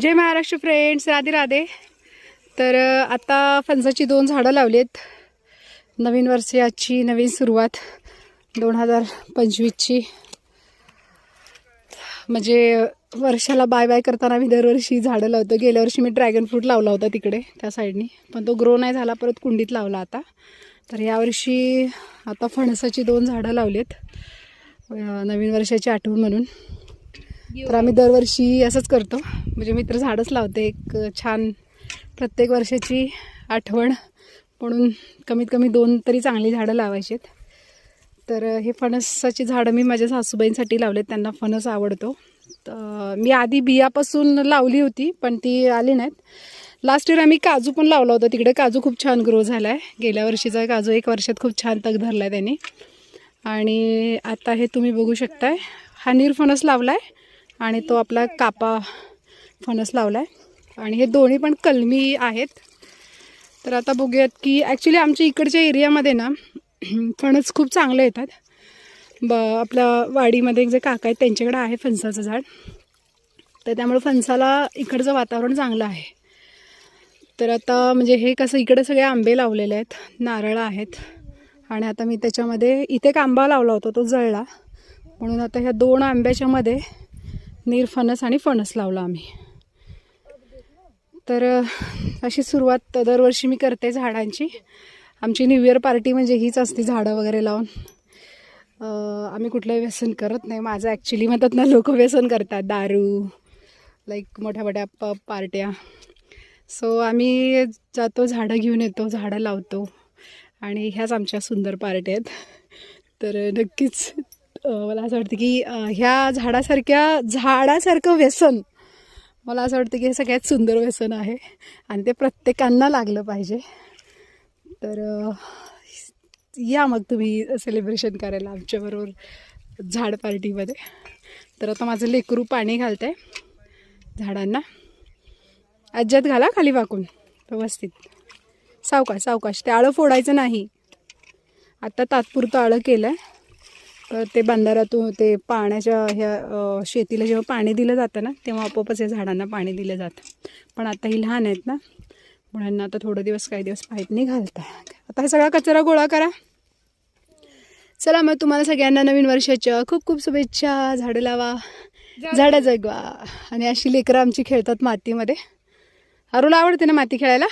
जय Maharashtra friends Radhe Radhe. तर आता फणसाची दोन झाडं लावली आहेत नवीन वर्षाची नवीन सुरुवात दोन हजार पंचवीसची. म्हणजे वर्षाला बाय बाय करताना मी दरवर्षी झाडं लावतो. गेल्या वर्षी मी ड्रॅगन फ्रूट लावला होता तिकडे त्या साईडनी पण तो ग्रो नाही झाला परत कुंडीत लावला आता. तर यावर्षी आता फणसाची दोन झाडं लावली आहेत नवीन वर्षाची आठवण म्हणून. तर आम्ही दरवर्षी असंच करतो. म्हणजे मित्र झाडच लावते. एक छान प्रत्येक वर्षाची आठवण म्हणून कमीत कमी दोन तरी चांगली झाडं लावायची आहेत तर हे फणसाची झाडं मी माझ्या सासूबाईंसाठी लावले त्यांना फणस आवडतो. तर मी आधी बियापासून लावली होती पण ती आली नाहीत. लास्ट इयर आम्ही काजू पण लावला होता. तिकडे काजू खूप छान ग्रो झाला आहे गेल्या वर्षीचा काजू एक वर्षात खूप छान तग धरला आहे त्यांनी. आणि आता हे तुम्ही बघू शकताय. हा निरफणस लावला आहे आणि तो आपला कापा फणस लावला आहे आणि हे दोन्ही पण कलमी आहेत. तर आता बघूयात की ॲक्च्युली आमच्या इकडच्या एरियामध्ये ना फणस खूप चांगले येतात. ब आपल्या वाडीमध्ये एक जे काका आहेत त्यांच्याकडे आहे फणसाचं झाड. तर त्यामुळे फणसाला इकडचं वातावरण चांगलं आहे. तर आता म्हणजे हे कसं इकडे सगळे आंबे लावलेले आहेत नारळ आहेत. आणि आता मी त्याच्यामध्ये इथे एक आंबा लावला होता तो जळला. म्हणून आता ह्या दोन आंब्याच्यामध्ये मध्ये निरफणस आणि फणस लावला आम्ही. तर अशी सुरुवात दरवर्षी मी करते झाडांची. आमची न्यू इयर पार्टी म्हणजे हीच असते झाडं वगैरे लावून. आम्ही कुठलंही व्यसन करत नाही. माझं ॲक्च्युली म्हणतात ना लोक व्यसन करतात. दारू लाईक मोठ्या मोठ्या प पार्ट्या. सो आम्ही जातो झाडं घेऊन येतो झाडं लावतो. आणि ह्याच आमच्या सुंदर पार्ट्या आहेत. तर नक्कीच मला असं वाटतं की ह्या झाडासारख्या झाडासारखं व्यसन मला असं वाटतं की हे सगळ्यात सुंदर व्यसन आहे. आणि ते प्रत्येकांना लागलं पाहिजे. तर या मग तुम्ही सेलिब्रेशन करायला आमच्याबरोबर झाड पार्टीमध्ये तर आता माझं लेकरू पाणी घालत आहे झाडांना. अज्जात घाला खाली वाकून व्यवस्थित. सावकाश सावकाश ते आळं फोडायचं नाही. आत्ता तात्पुरतं आळं केलं आहे तर ते बंधाऱ्यातून ते पाण्याच्या ह्या शेतीला जेव्हा पाणी दिलं जातं ना तेव्हा आपोआपच या झाडांना पाणी दिलं जातं. पण आता ही लहान आहेत ना मुलांना आता थोडे दिवस काही दिवस पाईपनी घालता आता हे सगळा कचरा गोळा करा. चला मग तुम्हाला सगळ्यांना नवीन वर्षाच्या खूप खूप शुभेच्छा. झाडं लावा. झाडं जगवा. आणि अशी लेकरं आमची खेळतात मातीमध्ये. अरुला आवडते ना माती खेळायला?